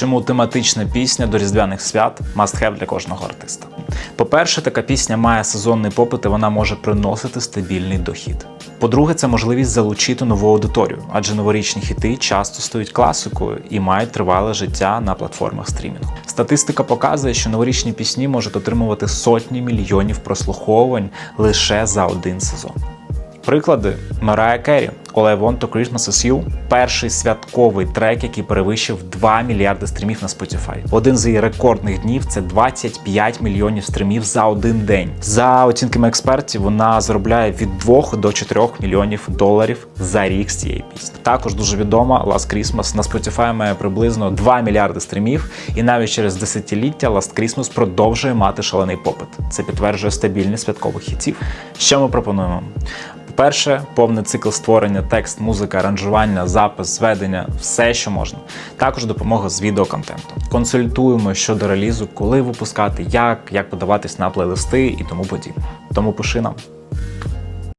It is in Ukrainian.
Чому тематична пісня до різдвяних свят must have для кожного артиста? По-перше, така пісня має сезонний попит і вона може приносити стабільний дохід. По-друге, це можливість залучити нову аудиторію, адже новорічні хіти часто стають класикою і мають тривале життя на платформах стрімінгу. Статистика показує, що новорічні пісні можуть отримувати сотні мільйонів прослуховувань лише за один сезон. Приклади Марая Керрі All I Want to Christmas Is You – перший святковий трек, який перевищив 2 мільярди стрімів на Spotify. Один з її рекордних днів це 25 мільйонів стрімів за один день. За оцінками експертів, вона заробляє від 2 до 4 мільйонів доларів за рік з цієї пісні. Також дуже відома Last Christmas на Spotify має приблизно 2 мільярди стрімів, і навіть через десятиліття Last Christmas продовжує мати шалений попит. Це підтверджує стабільність святкових хітів. Що ми пропонуємо? По-перше, повний цикл створення, текст, музика, аранжування, запис, зведення, все, що можна. Також допомога з відеоконтенту. Консультуємо щодо релізу, коли випускати, як, як подаватись на плейлисти і тому подібне. Тому пиши нам.